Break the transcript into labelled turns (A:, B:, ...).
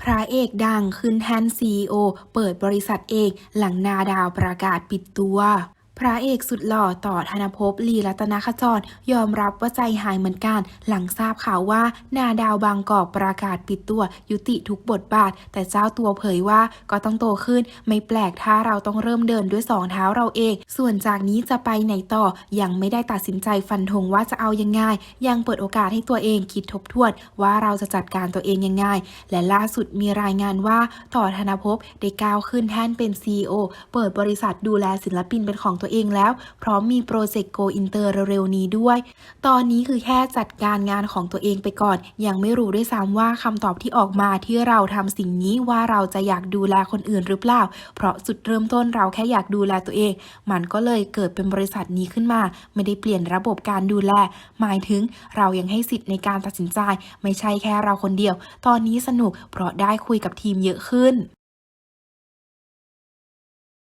A: พระเอกดังขึ้นแทนซีอเปิดบริษัทเองหลังนาดาวประกาศปิดตัว พระเอกสุดหล่อต่อธนภพลีรัตนขจร ยอมรับว่าใจหายเหมือนกัน หลังทราบข่าวว่า นาดาวบางกอกประกาศปิดตัว ยุติทุกบทบาท แต่เจ้าตัวเผยว่าก็ต้องโตขึ้น ไม่แปลกถ้าเราต้องเริ่มเดินด้วยสองเท้าเราเอง ส่วนจากนี้จะไปไหนต่อ ยังไม่ได้ตัดสินใจฟันธงว่าจะเอายังไงยังเปิดโอกาสให้ตัวเองคิดทบทวนว่าเราจะจัดการตัวเองยังไงและล่าสุดมีรายงานว่า ต่อธนภพได้ก้าวขึ้นแท่นเป็น CEO เปิดบริษัทดูแลศิลปินเป็นของตัวเองแล้ว พร้อมมีโปรเจกต์โกอินเตอร์เร็วๆนี้ด้วย ตอนนี้คือแค่จัดการงานของตัวเองไปก่อน ยังไม่รู้ด้วยซ้ำว่าคำตอบที่ออกมาที่เราทำสิ่งนี้ว่าเราจะอยากดูแลคนอื่นหรือเปล่า เพราะจุดเริ่มต้นเราแค่อยากดูแลตัวเอง มันก็เลยเกิดเป็นบริษัทนี้ขึ้นมา ไม่ได้เปลี่ยนระบบการดูแล หมายถึงเรายังให้สิทธิ์ในการตัดสินใจ ไม่ใช่แค่เราคนเดียว ตอนนี้สนุกเพราะได้คุยกับทีมเยอะขึ้น